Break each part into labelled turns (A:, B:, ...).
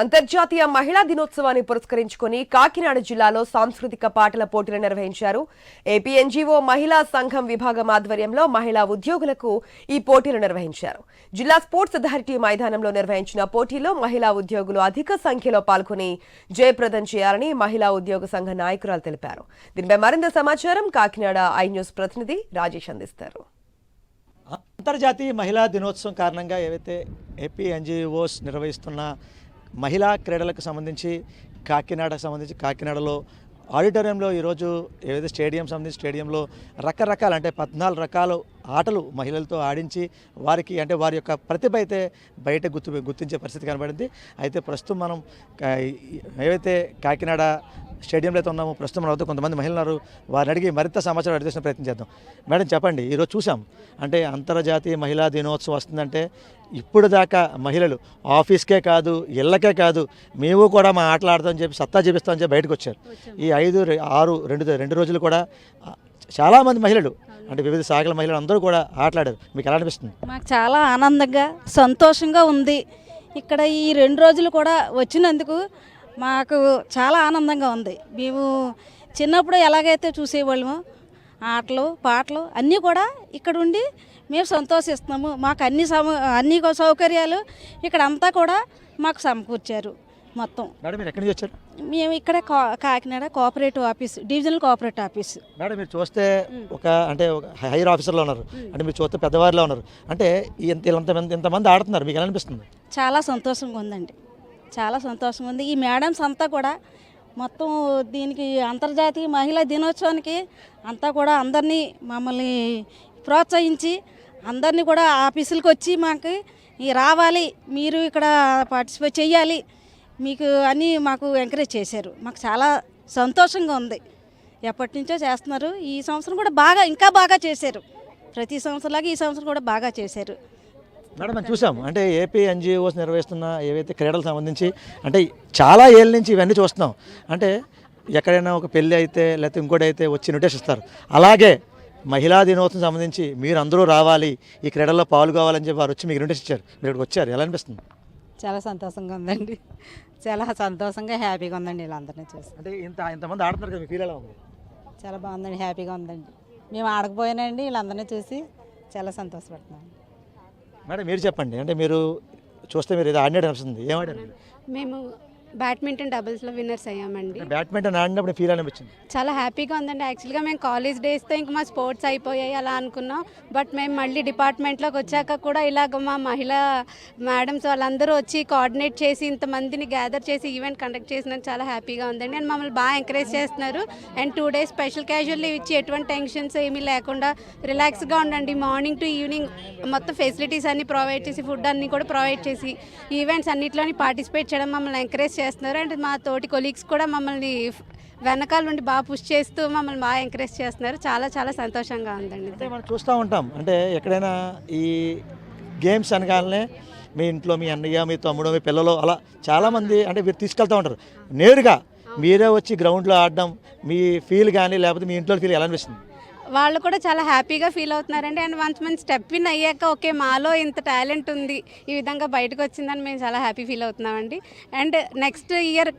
A: అంతర్జాతీయ మహిళా దినోత్సవాన్ని పురస్కరించుకుని కాకినాడ జిల్లాలో సాంస్కృతిక పాటల పోటీలు నిర్వహించారు. ఏపీ ఎన్జీఓ మహిళా సంఘం విభాగం ఆధ్వర్యంలో మహిళా ఉద్యోగులకు ఈ పోటీలు నిర్వహించారు. జిల్లా స్పోర్ట్స్ అథారిటీ మైదానంలో నిర్వహించిన పోటీలో మహిళా ఉద్యోగులు అధిక సంఖ్యలో పాల్గొని జయప్రదం చేయాలని మహిళా ఉద్యోగ సంఘ నాయకురాలు తెలిపారు. దీనిపై మరింత సమాచారం కాకినాడ ఐ న్యూస్ ప్రతినిధి రాజేష్ అందిస్తారు.
B: అంతర్జాతీయ మహిళా దినోత్సవం కారణంగా ఏవైతే ఏపీ ఎన్జిఓస్ నిర్వహిస్తున్న మహిళా క్రీడలకు సంబంధించి కాకినాడకు సంబంధించి కాకినాడలో ఆడిటోరియంలో ఈరోజు ఏదైతే స్టేడియం సంబంధించి స్టేడియంలో రకరకాల అంటే పద్నాలుగు రకాలు ఆటలు మహిళలతో ఆడించి వారికి అంటే వారి యొక్క ప్రతిభ అయితే బయట గుర్తు గుర్తించే పరిస్థితి కనబడింది. అయితే ప్రస్తుతం మనం ఏవైతే కాకినాడ స్టేడియంలో అయితే ఉన్నామో ప్రస్తుతం మన కొంతమంది మహిళలు ఉన్నారు. వారిని అడిగి మరింత సమాచారం అడిగేసిన ప్రయత్నం చేద్దాం. మేడం చెప్పండి ఈరోజు చూసాం. అంటే అంతర్జాతీయ మహిళా దినోత్సవం వస్తుందంటే ఇప్పుడు దాకా మహిళలు ఆఫీస్కే కాదు ఇళ్ళకే కాదు మేము కూడా మా ఆటలు ఆడతామని చెప్పి సత్తా చూపిస్తామని చెప్పి బయటకు వచ్చారు. ఈ ఐదు ఆరు రెండు రెండు రోజులు కూడా చాలామంది మహిళలు అంటే వివిధ శాఖల మహిళలు అందరూ కూడా ఆటలాడారు. మీకు ఎలా అనిపిస్తుంది?
C: మాకు చాలా ఆనందంగా సంతోషంగా ఉంది. ఇక్కడ ఈ రెండు రోజులు కూడా వచ్చినందుకు మాకు చాలా ఆనందంగా ఉంది. మేము చిన్నప్పుడు ఎలాగైతే చూసేవాళ్ళము ఆటలు పాటలు అన్నీ కూడా ఇక్కడ ఉండి మేము సంతోషిస్తున్నాము. మాకు అన్ని సమ అన్ని సౌకర్యాలు ఇక్కడ అంతా కూడా మాకు సమకూర్చారు. మొత్తం.
B: మేడం మీరు ఎక్కడి నుంచి వచ్చారు?
C: మేము ఇక్కడ Kakinada cooperative office divisional cooperative office.
B: Madam మీరు చూస్తే ఒక అంటే ఒక హైయర్ ఆఫీసర్లో ఉన్నారు. అంటే మీరు చూస్తే పెద్దవారిలో ఉన్నారు. అంటే ఇంత ఇంతమంది ఇంతమంది ఆడుతున్నారు? మీకు ఎలా అనిపిస్తుంది?
C: చాలా సంతోషంగా ఉందండి. చాలా సంతోషంగా ఉంది. ఈ మేడమ్స్ అంతా కూడా మొత్తం దీనికి అంతర్జాతీయ మహిళా దినోత్సవానికి అంతా కూడా అందరినీ మమ్మల్ని ప్రోత్సహించి అందరినీ కూడా ఆఫీసులకు వచ్చి మాకు ఈ రావాలి మీరు ఇక్కడ పార్టిసిపేట్ చేయాలి మీకు అని మాకు ఎంకరేజ్ చేశారు. మాకు చాలా సంతోషంగా ఉంది. ఎప్పటి నుంచో చేస్తున్నారు. ఈ సంవత్సరం కూడా బాగా ఇంకా బాగా చేశారు. ప్రతి సంవత్సరంలాగా ఈ సంవత్సరం కూడా బాగా చేశారు.
B: మేడం చూసాం అంటే ఏపీ ఎన్జిఓస్ నిర్వహిస్తున్న ఏవైతే క్రీడలకు సంబంధించి అంటే చాలా ఏళ్ళ నుంచి ఇవన్నీ చూస్తున్నాం. అంటే ఎక్కడైనా ఒక పెళ్ళి అయితే లేకపోతే ఇంకోటి అయితే వచ్చి నోటీస్ ఇస్తారు. అలాగే మహిళా దినోత్సవం సంబంధించి మీరు అందరూ రావాలి ఈ క్రీడల్లో పాల్గొవాలని చెప్పి వారు వచ్చి మీకు నోటీస్ ఇచ్చారు. మీరు ఇక్కడికి వచ్చారు. ఎలా అనిపిస్తుంది?
D: చాలా సంతోషంగా ఉందండి. చాలా సంతోషంగా హ్యాపీగా ఉందండి వీళ్ళందరినీ చూసి.
B: అంటే ఇంత ఇంతమంది ఆడుతున్నారు కదా మీ ఫీల్ ఎలా ఉంది?
D: చాలా బాగుందండి హ్యాపీగా ఉందండి. మేము ఆడకపోయినండి వీళ్ళందరినీ చూసి చాలా సంతోషపడుతున్నాం.
B: మేడం మీరు చెప్పండి. అంటే మీరు చూస్తే మీరు ఇది ఆడినట్టు అనిపిస్తుంది. ఏం ఆడారు?
E: మేము బ్యాడ్మింటన్ డబుల్స్లో విన్నర్స్ అయ్యామండి.
B: బ్యాడ్మింటన్ ఆడినప్పుడు ఫీల్ అనిపించింది.
E: చాలా హ్యాపీగా ఉందండి. యాక్చువల్గా మేము కాలేజ్ డేస్తో ఇంక మా స్పోర్ట్స్ అయిపోయాయి అలా అనుకున్నాం. బట్ మేము మళ్ళీ డిపార్ట్మెంట్లోకి వచ్చాక కూడా ఇలాగ మా మహిళా మేడమ్స్ వాళ్ళందరూ వచ్చి కోఆర్డినేట్ చేసి ఇంతమందిని గ్యాదర్ చేసి ఈవెంట్ కండక్ట్ చేసినందుకు చాలా హ్యాపీగా ఉందండి. అండ్ మమ్మల్ని బాగా ఎంకరేజ్ చేస్తున్నారు. And two days special casual ఇచ్చి ఎటువంటి టెన్షన్స్ ఏమీ లేకుండా రిలాక్స్గా ఉండండి. మార్నింగ్ టు ఈవినింగ్ మొత్తం ఫెసిలిటీస్ అన్ని ప్రొవైడ్ చేసి ఫుడ్ అన్ని కూడా ప్రొవైడ్ చేసి ఈవెంట్స్ అన్నిట్లోని పార్టిసిపేట్ చేయడం మమ్మల్ని ఎంకరేజ్ చేస్తున్నారు. అండ్ మా తోటి కొలీగ్స్ కూడా మమ్మల్ని వెనకాల నుండి బాగా పుష్ చేస్తూ మమ్మల్ని బాగా ఎంకరేజ్ చేస్తున్నారు. చాలా చాలా సంతోషంగా ఉందండి
B: అంటే మనం చూస్తూ ఉంటాం. అంటే ఎక్కడైనా ఈ గేమ్స్ అనగానే మీ ఇంట్లో మీ అన్నయ్య మీ తమ్ముడు మీ పిల్లలు అలా చాలామంది అంటే మీరు తీసుకెళ్తూ ఉంటారు. నేరుగా మీరే వచ్చి గ్రౌండ్లో ఆడడం మీ ఫీల్ కానీ లేకపోతే మీ ఇంట్లో ఫీల్ ఎలా అనిపిస్తుంది?
E: వాళ్ళు కూడా చాలా హ్యాపీగా ఫీల్ అవుతున్నారండి. అండ్ వన్స్ మనం స్టెప్ ఇన్ అయ్యాక ఓకే మాలో ఇంత టాలెంట్ ఉంది ఈ విధంగా బయటకు వచ్చిందని మేము చాలా హ్యాపీ ఫీల్ అవుతున్నామండి. అండ్ నెక్స్ట్ ఇయర్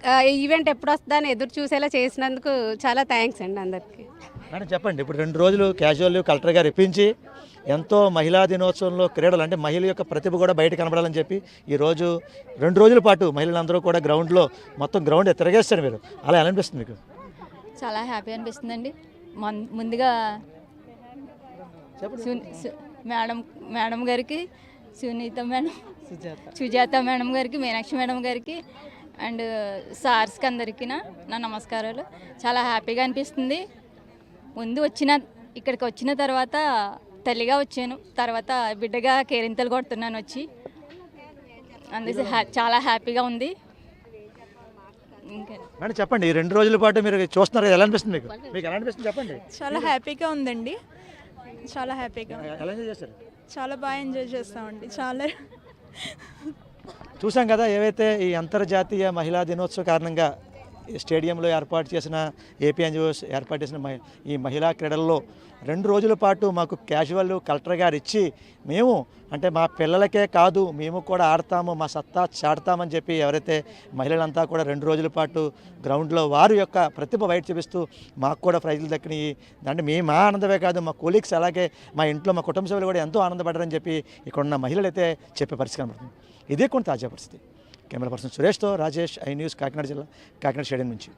E: ఈవెంట్ ఎప్పుడు వస్తుందా అని ఎదురు చూసేలా చేసినందుకు చాలా థ్యాంక్స్ అండి అందరికీ.
B: మేడం చెప్పండి. ఇప్పుడు రెండు రోజులు క్యాజువల్ కలెక్టర్ గారు ఇప్పించి ఎంతో మహిళా దినోత్సవంలో క్రీడలు అంటే మహిళ యొక్క ప్రతిభ కూడా బయట కనబడాలని చెప్పి ఈరోజు రెండు రోజుల పాటు మహిళలందరూ కూడా గ్రౌండ్లో మొత్తం గ్రౌండ్ తిరగేస్తారు మీరు. అలా ఎలా అనిపిస్తుంది మీకు?
F: చాలా హ్యాపీ అనిపిస్తుందండి. ముందుగా మేడం మేడం గారికి సునీత మేడం సుజాత. మేడం గారికి మీనాక్షి మేడం గారికి అండ్ సార్స్కి అందరికీ నా నమస్కారాలు. చాలా హ్యాపీగా అనిపిస్తుంది. ముందు వచ్చిన ఇక్కడికి వచ్చిన తర్వాత తల్లిగా వచ్చాను. తర్వాత బిడ్డగా కేరింతలు కొడుతున్నాను వచ్చి. అందుకే చాలా హ్యాపీగా ఉంది.
B: మేడం చెప్పండి ఈ రెండు రోజుల పాటు మీరు చూస్తున్నారు? కదా, ఎలా అనిపిస్తుంది మీకు? మీకు ఎలా అనిపిస్తుంది? చెప్పండి.
G: చాలా హ్యాపీగా ఉందండి. చాలా హ్యాపీగా
B: ఎలా ఎంజాయ్ చేస్తారు
G: చాలా బాగా ఎంజాయ్ చేస్తామండి చాలా.
B: చూసాం కదా ఏవైతే ఈ అంతర్జాతీయ మహిళా దినోత్సవ కారణంగా స్టేడియంలో ఏర్పాటు చేసిన ఏపీ ఎన్జిఓస్ ఏర్పాటు చేసిన ఈ మహిళా క్రీడల్లో రెండు రోజుల పాటు మాకు క్యాజువల్ కలెక్టర్ గారు ఇచ్చి మేము అంటే మా పిల్లలకే కాదు మేము కూడా ఆడతాము మా సత్తా చాడతామని చెప్పి ఎవరైతే మహిళలంతా కూడా రెండు రోజుల పాటు గ్రౌండ్లో వారి యొక్క ప్రతిభ బయట చూపిస్తూ మాకు కూడా ప్రైజులు దక్కినాయి. అంటే మేము మా ఆనందమే కాదు మా కోలీగ్స్ అలాగే మా ఇంట్లో మా కుటుంబ సభ్యులు కూడా ఎంతో ఆనందపడ్డారని చెప్పి ఇక్కడ ఉన్న మహిళలు అయితే చెప్పే పరిస్థితి కనబడుతుంది. ఇదే కొన్ని తాజా పరిస్థితి. కెమెరా పర్సన్ సురేష్తో రాజేష్ ఐ న్యూస్ కాకినాడ జిల్లా కాకినాడ స్టేడియం నుంచి.